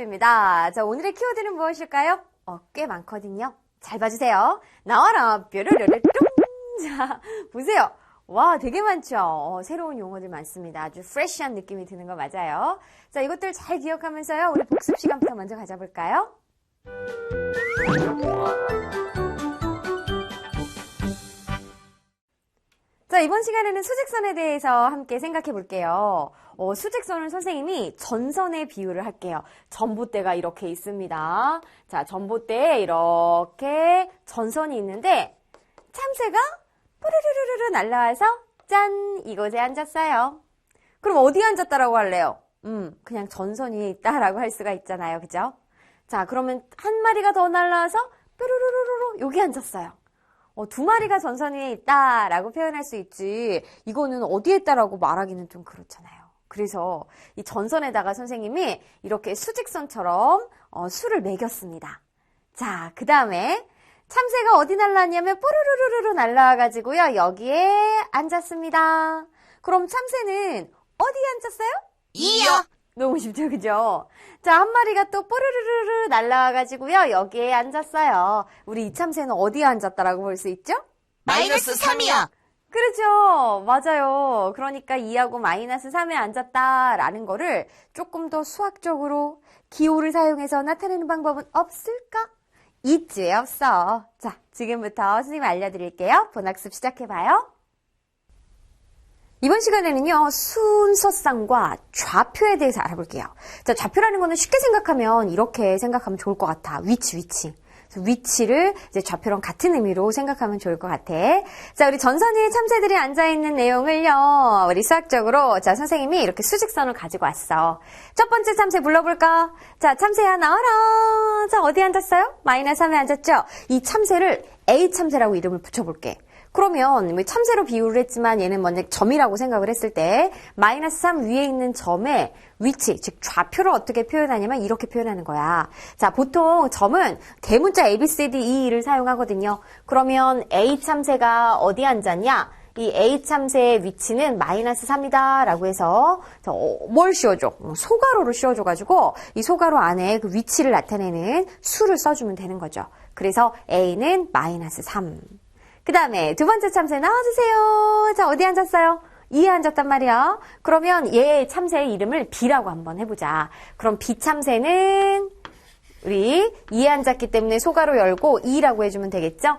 체인쌤입니다. 자, 오늘의 키워드는 무엇일까요? 어, 꽤 많거든요. 잘 봐주세요. 나와라, 뾰로로로 뚱! 자, 보세요. 와, 되게 많죠? 어, 새로운 용어들 많습니다. 아주 프레쉬한 느낌이 드는 거 맞아요. 자, 이것들 잘 기억하면서요. 우리 복습 시간부터 먼저 가져볼까요? 자, 이번 시간에는 수직선에 대해서 함께 생각해 볼게요. 어, 수직선을 선생님이 전선의 비유를 할게요. 전봇대가 이렇게 있습니다. 자, 전봇대에 이렇게 전선이 있는데 참새가 뿌르르르르 날라와서 짠! 이곳에 앉았어요. 그럼 어디에 앉았다라고 할래요? 음, 그냥 전선이 있다라고 할 수가 있잖아요. 그죠? 자, 그러면 한 마리가 더 날라와서 뾰루루루루 여기 앉았어요. 어, 두 마리가 전선 위에 있다라고 표현할 수 있지. 이거는 어디에 있다라고 말하기는 좀 그렇잖아요. 그래서 이 전선에다가 선생님이 이렇게 수직선처럼 어, 수를 매겼습니다. 자, 그 다음에 참새가 어디 날라왔냐면 뽀르르르르 날라와가지고요. 여기에 앉았습니다. 그럼 참새는 어디에 앉았어요? 이요. 너무 쉽죠, 그죠? 자, 한 마리가 또 뽀르르르르 날라와가지고요. 여기에 앉았어요. 우리 이 참새는 어디에 앉았다라고 볼 수 있죠? 마이너스 3이요. 그렇죠. 맞아요. 그러니까 2하고 마이너스 3에 앉았다라는 거를 조금 더 수학적으로 기호를 사용해서 나타내는 방법은 없을까? 있지, 없어. 자, 지금부터 선생님이 알려드릴게요. 본학습 시작해봐요. 이번 시간에는요, 순서쌍과 좌표에 대해서 알아볼게요. 자, 좌표라는 거는 쉽게 생각하면 이렇게 생각하면 좋을 것 같아. 위치, 위치. 위치를 이제 좌표랑 같은 의미로 생각하면 좋을 것 같아. 자, 우리 전선이 참새들이 앉아 있는 내용을요, 우리 수학적으로, 자, 선생님이 이렇게 수직선을 가지고 왔어. 첫 번째 참새 불러볼까? 자, 참새야, 나와라. 자, 어디 앉았어요? 마이너스 3에 앉았죠? 이 참새를 A 참새라고 이름을 붙여볼게. 그러면 뭐 참새로 비유를 했지만 얘는 먼저 점이라고 생각을 했을 때 마이너스 3 위에 있는 점의 위치, 즉 좌표를 어떻게 표현하냐면 이렇게 표현하는 거야. 자, 보통 점은 대문자 A, B, C, D, E를 사용하거든요. 그러면 A 참새가 어디 앉았냐? 이 A 참새의 위치는 마이너스 3이다 라고 해서 어, 뭘 씌워줘? 소가로를 씌워줘가지고 이 소가로 안에 그 위치를 나타내는 수를 써주면 되는 거죠. 그래서 A는 마이너스 3. 그 다음에 두 번째 참새 나와주세요. 자, 어디 앉았어요? 2에 앉았단 말이야. 그러면 얘 참새의 이름을 B라고 한번 해보자. 그럼 B 참새는 우리 2에 앉았기 때문에 소가로 열고 2라고 해주면 되겠죠?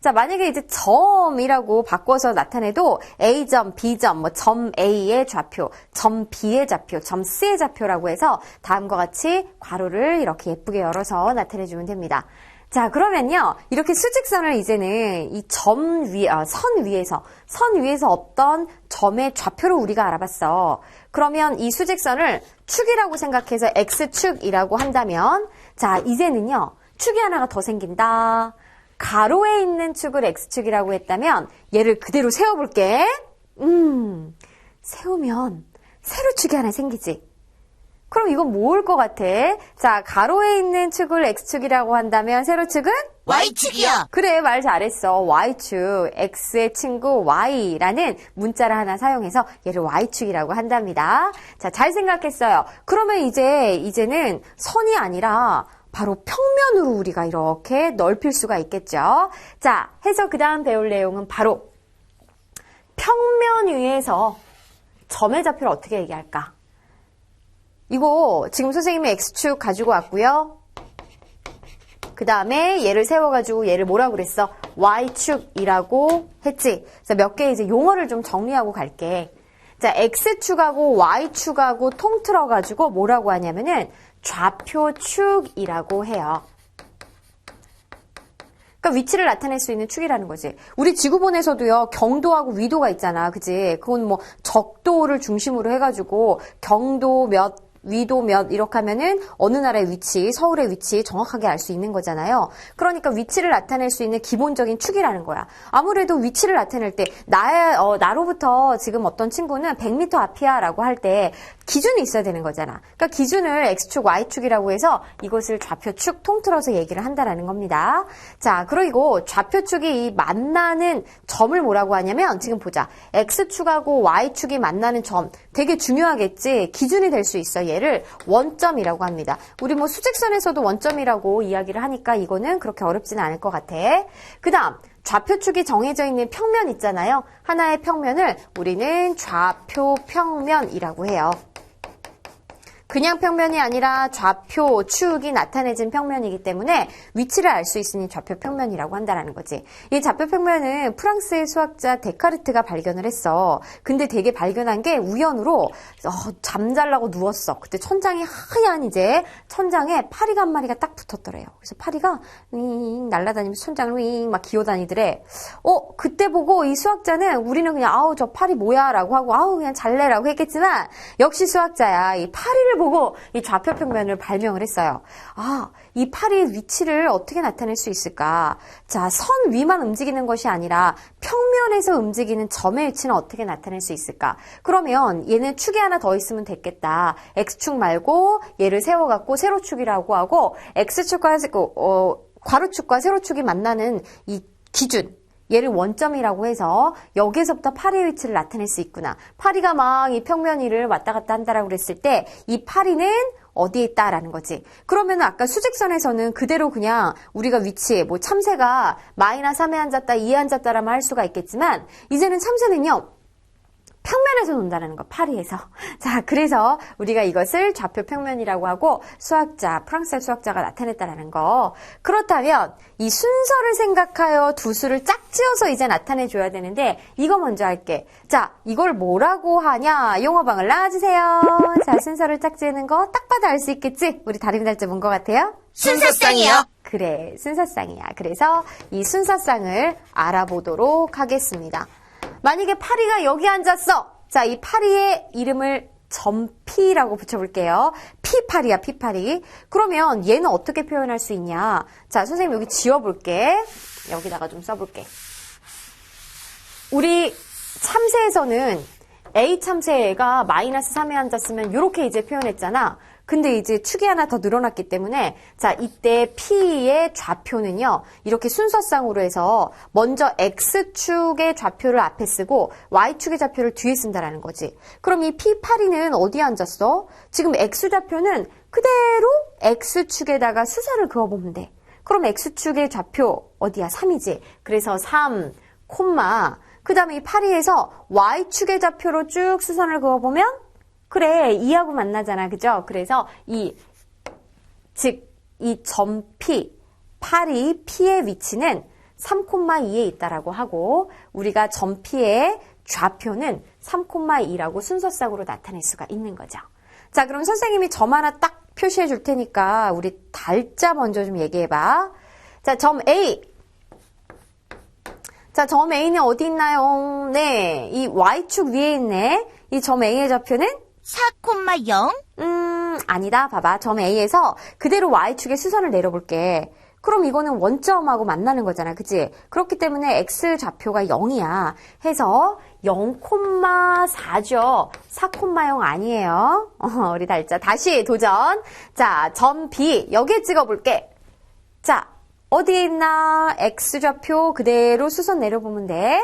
자, 만약에 이제 점이라고 바꿔서 나타내도 A점, B점, 뭐 점 A의 좌표, 점 B의 좌표, 점 C의 좌표라고 해서 다음과 같이 괄호를 이렇게 예쁘게 열어서 나타내주면 됩니다. 자, 그러면요. 이렇게 수직선을 이제는 이 점 위, 아, 선 위에서, 선 위에서 없던 점의 좌표를 우리가 알아봤어. 그러면 이 수직선을 축이라고 생각해서 X축이라고 한다면, 자, 이제는요. 축이 하나가 더 생긴다. 가로에 있는 축을 X축이라고 했다면, 얘를 그대로 세워볼게. 음, 세우면 세로축이 하나 생기지. 그럼 이건 뭐일 것 같아? 자, 가로에 있는 축을 X축이라고 한다면 세로축은? Y축이요. 그래, 말 잘했어. Y축, X의 친구 Y라는 문자를 하나 사용해서 얘를 Y축이라고 한답니다. 자, 잘 생각했어요. 그러면 이제, 이제는 선이 아니라 바로 평면으로 우리가 이렇게 넓힐 수가 있겠죠. 자, 해서 그 다음 배울 내용은 바로 평면 위에서 점의 좌표를 어떻게 얘기할까? 이거 지금 선생님이 X축 가지고 왔고요. 그 다음에 얘를 세워가지고 얘를 뭐라고 그랬어? Y축이라고 했지. 그래서 몇 개 이제 용어를 좀 정리하고 갈게. 자, X축하고 Y축하고 통틀어가지고 뭐라고 하냐면은 좌표축이라고 해요. 그러니까 위치를 나타낼 수 있는 축이라는 거지. 우리 지구본에서도요, 경도하고 위도가 있잖아. 그지? 그건 뭐, 적도를 중심으로 해가지고, 경도 몇, 위도 몇 이렇게 하면은 어느 나라의 위치, 서울의 위치 정확하게 알 수 있는 거잖아요. 그러니까 위치를 나타낼 수 있는 기본적인 축이라는 거야. 아무래도 위치를 나타낼 때 나의 어, 나로부터 지금 어떤 친구는 100m 앞이야라고 할 때 기준이 있어야 되는 거잖아. 그러니까 기준을 x축, y축이라고 해서 이것을 좌표축 통틀어서 얘기를 한다라는 겁니다. 자, 그리고 좌표축이 이 만나는 점을 뭐라고 하냐면 지금 보자. x축하고 y축이 만나는 점 되게 중요하겠지. 기준이 될 수 있어. 얘를 원점이라고 합니다. 우리 뭐 수직선에서도 원점이라고 이야기를 하니까 이거는 그렇게 어렵지는 않을 것 같아. 그 다음, 좌표축이 정해져 있는 평면 있잖아요. 하나의 평면을 우리는 좌표 평면이라고 해요. 그냥 평면이 아니라 좌표 축이 나타내진 평면이기 때문에 위치를 알 수 있으니 좌표 평면이라고 한다라는 거지. 이 좌표 평면은 프랑스의 수학자 데카르트가 발견을 했어. 근데 되게 발견한 게 우연으로 어, 잠잘라고 누웠어. 그때 천장이 하얀 이제 천장에 파리가 한 마리가 딱 붙었더래요. 그래서 파리가 윙 날아다니면서 천장을 윙 막 기어다니더래. 어 그때 보고 이 수학자는 우리는 그냥 아우 저 파리 뭐야라고 하고 아우 그냥 잘래라고 했겠지만 역시 수학자야. 이 파리를 보고 이 좌표 평면을 발명을 했어요. 아, 이 파리의 위치를 어떻게 나타낼 수 있을까? 자, 선 위만 움직이는 것이 아니라 평면에서 움직이는 점의 위치는 어떻게 나타낼 수 있을까? 그러면 얘는 축이 하나 더 있으면 됐겠다. x축 말고 얘를 세워갖고 세로축이라고 하고 x축과 어, 괄호축과 세로축이 만나는 이 기준 얘를 원점이라고 해서 여기에서부터 파리의 위치를 나타낼 수 있구나. 파리가 막 이 평면 위를 왔다 갔다 한다라고 그랬을 때 이 파리는 어디에 있다라는 거지. 그러면 아까 수직선에서는 그대로 그냥 우리가 위치, 뭐 참새가 마이너스 3에 앉았다, 2에 앉았다라면 할 수가 있겠지만 이제는 참새는요. 평면에서 논다라는 거, 파리에서. 자, 그래서 우리가 이것을 좌표 평면이라고 하고 수학자, 프랑스의 수학자가 나타냈다라는 거. 그렇다면 이 순서를 생각하여 두 수를 짝지어서 이제 나타내 줘야 되는데 이거 먼저 할게. 자, 이걸 뭐라고 하냐? 용어방을 나와주세요. 자, 순서를 짝지는 거 딱 봐도 알 수 있겠지? 우리 다른 달자 본것 같아요? 순서쌍이요. 그래, 순서쌍이야. 그래서 이 순서쌍을 알아보도록 하겠습니다. 만약에 파리가 여기 앉았어. 자, 이 파리의 이름을 점피라고 붙여볼게요. 피파리야, 피파리. 그러면 얘는 어떻게 표현할 수 있냐? 자, 선생님 여기 지워볼게. 여기다가 좀 써볼게. 우리 참새에서는 A 참새가 마이너스 3에 앉았으면 이렇게 이제 표현했잖아. 근데 이제 축이 하나 더 늘어났기 때문에 자 이때 P의 좌표는요 이렇게 순서상으로 해서 먼저 X축의 좌표를 앞에 쓰고 Y축의 좌표를 뒤에 쓴다라는 거지. 그럼 이 P8이는 어디에 앉았어? 지금 X좌표는 그대로 X축에다가 수선을 그어보면 돼. 그럼 X축의 좌표 어디야? 3이지. 그래서 3, 콤마 그 다음에 이 파리에서 Y축의 좌표로 쭉 수선을 그어보면 그래 2하고 만나잖아 그죠? 그래서 이 즉 이점 P 파리 P의 위치는 3,2에 있다라고 하고 우리가 점 P의 좌표는 3,2라고 순서상으로 나타낼 수가 있는 거죠. 자 그럼 선생님이 점 하나 딱 표시해 줄 테니까 우리 달자 먼저 좀 얘기해 봐. 자 점 A 자, 점 A는 어디 있나요? 네, 이 Y축 위에 있네. 이 점 A의 좌표는 4,0. 음, 아니다. 봐봐. 점 A에서 그대로 Y축에 수선을 내려볼게. 그럼 이거는 원점하고 만나는 거잖아. 그치? 그렇기 때문에 X 좌표가 0이야. 해서 0,4죠. 4,0 아니에요. 어, 우리 달자. 다시 도전. 자, 점 B. 여기에 찍어볼게. 자, 어디에 있나? X좌표 그대로 수선 내려보면 돼.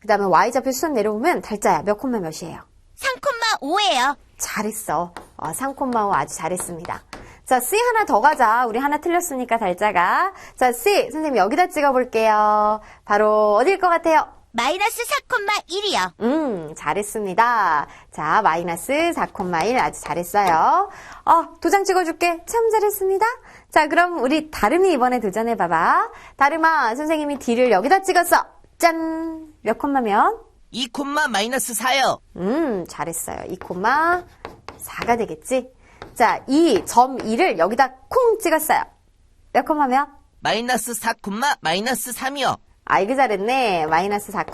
그 다음에 Y좌표 수선 내려보면 달자야. 몇 콤마 몇이에요? 3,5예요. 잘했어. 어, 3콤마오 아주 잘했습니다. 자, C 하나 더 가자. 우리 하나 틀렸으니까 달자가. 자, C. 선생님 여기다 찍어볼게요. 바로 어딜 것 같아요? 마이너스 4,1이요. 음, 잘했습니다. 자, 마이너스 4,1 아주 잘했어요. 어, 도장 찍어줄게. 참 잘했습니다. 자, 그럼 우리 다름이 이번에 도전해봐봐. 다름아, 선생님이 D를 여기다 찍었어. 짠! 몇 콤마면? 2, 마이너스 4요. 음, 잘했어요. 2,4가 되겠지? 자, 2, 점 2를 여기다 콩 찍었어요. 몇 콤마면? 마이너스 4, 마이너스 3이요. 아이고 잘했네. 마이너스 4,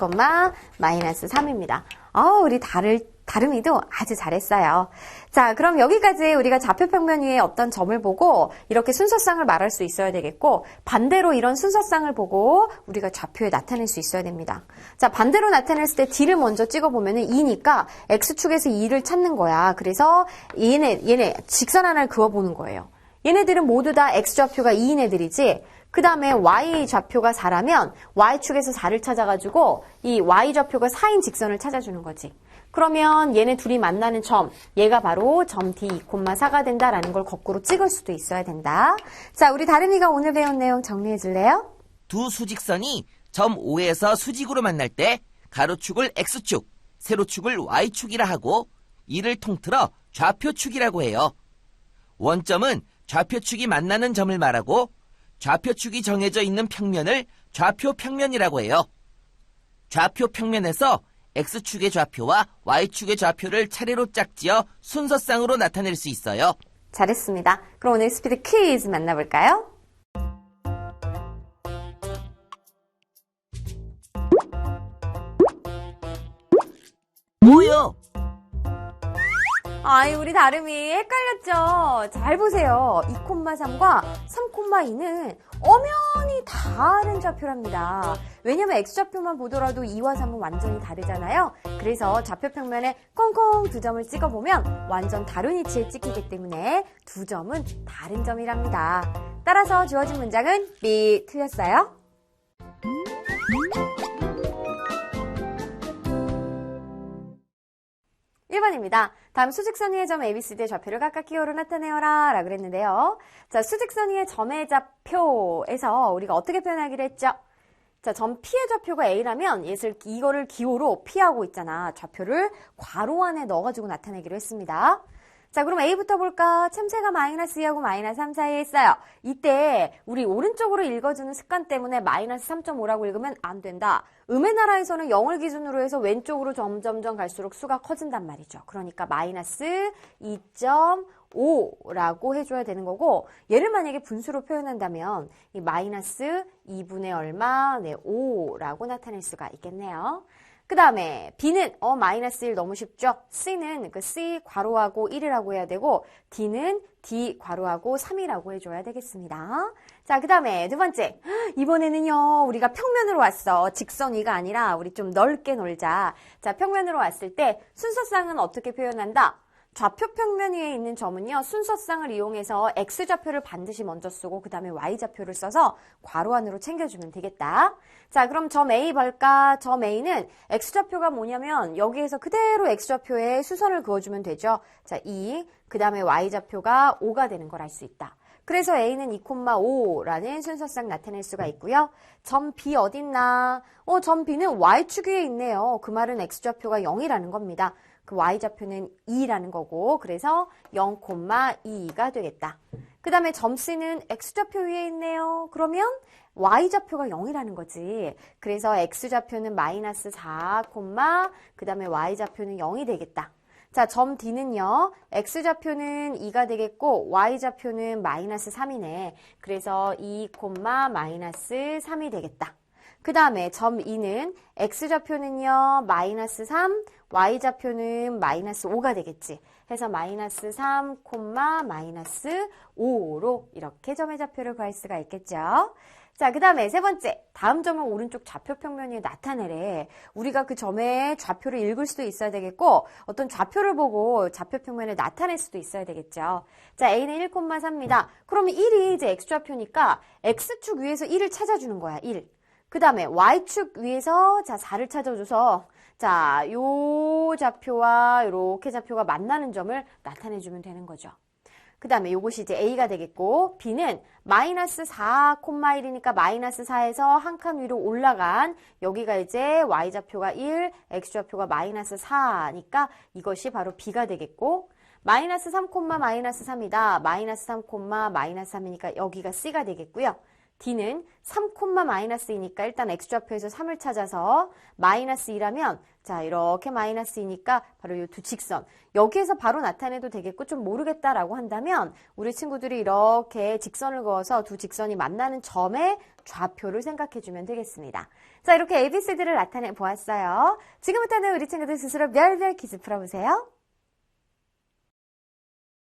마이너스 3입니다. 아, 우리 다를, 다름이도 아주 잘했어요. 자, 그럼 여기까지 우리가 좌표평면 위에 어떤 점을 보고 이렇게 순서상을 말할 수 있어야 되겠고, 반대로 이런 순서상을 보고 우리가 좌표에 나타낼 수 있어야 됩니다. 자, 반대로 나타냈을 때 D를 먼저 찍어보면 은 2니까 X축에서 2를 찾는 거야. 그래서 얘네, 얘네 직선 하나를 그어보는 거예요. 얘네들은 모두 다 X좌표가 2인 애들이지, 그 다음에 Y 좌표가 4라면 Y축에서 4를 찾아가지고 이 Y 좌표가 4인 직선을 찾아주는 거지. 그러면 얘네 둘이 만나는 점, 얘가 바로 점 D 2,4가 된다라는 걸 거꾸로 찍을 수도 있어야 된다. 자, 우리 다름이가 오늘 배운 내용 정리해 줄래요? 두 수직선이 점 O에서 수직으로 만날 때 가로축을 X축, 세로축을 Y축이라 하고 이를 통틀어 좌표축이라고 해요. 원점은 좌표축이 만나는 점을 말하고 좌표축이 정해져 있는 평면을 좌표 평면이라고 해요. 좌표 평면에서 X축의 좌표와 Y축의 좌표를 차례로 짝지어 순서상으로 나타낼 수 있어요. 잘했습니다. 그럼 오늘 스피드 퀴즈 만나볼까요? 뭐요? 아이, 우리 다름이 헷갈렸죠? 잘 보세요. 2,3과 3,2는 엄연히 다른 좌표랍니다. 왜냐면 X좌표만 보더라도 2와 3은 완전히 다르잖아요. 그래서 좌표 평면에 콩콩 두 점을 찍어보면 완전 다른 위치에 찍히기 때문에 두 점은 다른 점이랍니다. 따라서 주어진 문장은 B 틀렸어요. 1번입니다. 다음 수직선 위의 점 ABCD의 좌표를 각각 기호로 나타내어라 라고 그랬는데요. 자, 수직선 위의 점의 좌표에서 우리가 어떻게 표현하기로 했죠? 자, 점 P의 좌표가 A라면 예를 이거를 기호로 P하고 있잖아. 좌표를 괄호 안에 넣어가지고 나타내기로 했습니다. 자, 그럼 A부터 볼까? 참새가 마이너스 2하고 마이너스 3 사이에 있어요. 이때 우리 오른쪽으로 읽어주는 습관 때문에 마이너스 3.5라고 읽으면 안 된다. 음의 나라에서는 0을 기준으로 해서 왼쪽으로 점점점 갈수록 수가 커진단 말이죠. 그러니까 마이너스 2.5라고 해줘야 되는 거고 얘를 만약에 분수로 표현한다면 이 마이너스 2분의 얼마, 네, 5라고 나타낼 수가 있겠네요. 그 다음에 B는 어 마이너스 1 너무 쉽죠? C는 그 C 괄호하고 1이라고 해야 되고 D는 D 괄호하고 3이라고 해줘야 되겠습니다. 자, 그 다음에 두 번째. 이번에는요, 우리가 평면으로 왔어. 직선 위가 아니라 우리 좀 넓게 놀자. 자, 평면으로 왔을 때 순서상은 어떻게 표현한다? 좌표 평면 위에 있는 점은요, 순서상을 이용해서 X좌표를 반드시 먼저 쓰고, 그 다음에 Y좌표를 써서 괄호 안으로 챙겨주면 되겠다. 자, 그럼 점 A 볼까? 점 A는 X좌표가 뭐냐면, 여기에서 그대로 X좌표에 수선을 그어주면 되죠. 자, 2, 그 다음에 Y좌표가 5가 되는 걸 알 수 있다. 그래서 A는 2,5라는 순서상 나타낼 수가 있고요. 점 B 어딨나? 어, 점 B는 Y축 위에 있네요. 그 말은 X좌표가 0이라는 겁니다. 그 y좌표는 2라는 거고 그래서 0,2가 되겠다. 그 다음에 점 C는 x좌표 위에 있네요. 그러면 y좌표가 0이라는 거지. 그래서 x좌표는 마이너스 4, 그 다음에 y좌표는 0이 되겠다. 자, 점 D는요, X좌표는 2가 되겠고, Y좌표는 마이너스 3이네. 그래서 2, 마이너스 3이 되겠다. 그 다음에 점 2는 X좌표는요, 마이너스 3, Y좌표는 마이너스 5가 되겠지. 해서 마이너스 3, 마이너스 5로 이렇게 점의 좌표를 구할 수가 있겠죠. 자, 그 다음에 세 번째. 다음 점은 오른쪽 좌표 평면이 나타내래. 우리가 그 점의 좌표를 읽을 수도 있어야 되겠고, 어떤 좌표를 보고 좌표 평면을 나타낼 수도 있어야 되겠죠. 자, A는 1,3입니다. 그러면 1이 이제 X좌표니까 X축 위에서 1을 찾아주는 거야, 1. 그 다음에 Y축 위에서 자 4를 찾아줘서 자, 요 좌표와 이렇게 좌표가 만나는 점을 나타내주면 되는 거죠. 그 다음에 요것이 이제 A가 되겠고 B는 마이너스 4,1이니까 마이너스 4에서 한 칸 위로 올라간 여기가 이제 Y좌표가 1, X좌표가 마이너스 4니까 이것이 바로 B가 되겠고 마이너스 3, 마이너스 3이다. 마이너스 3, 마이너스 3이니까 여기가 C가 되겠고요. D는 3, 마이너스이니까 일단 X좌표에서 3을 찾아서 마이너스 2라면 자 이렇게 마이너스 2니까 바로 이 두 직선 여기에서 바로 나타내도 되겠고 좀 모르겠다라고 한다면 우리 친구들이 이렇게 직선을 그어서 두 직선이 만나는 점의 좌표를 생각해 주면 되겠습니다. 자 이렇게 ABCD를 나타내 보았어요. 지금부터는 우리 친구들 스스로 별별 퀴즈 풀어보세요.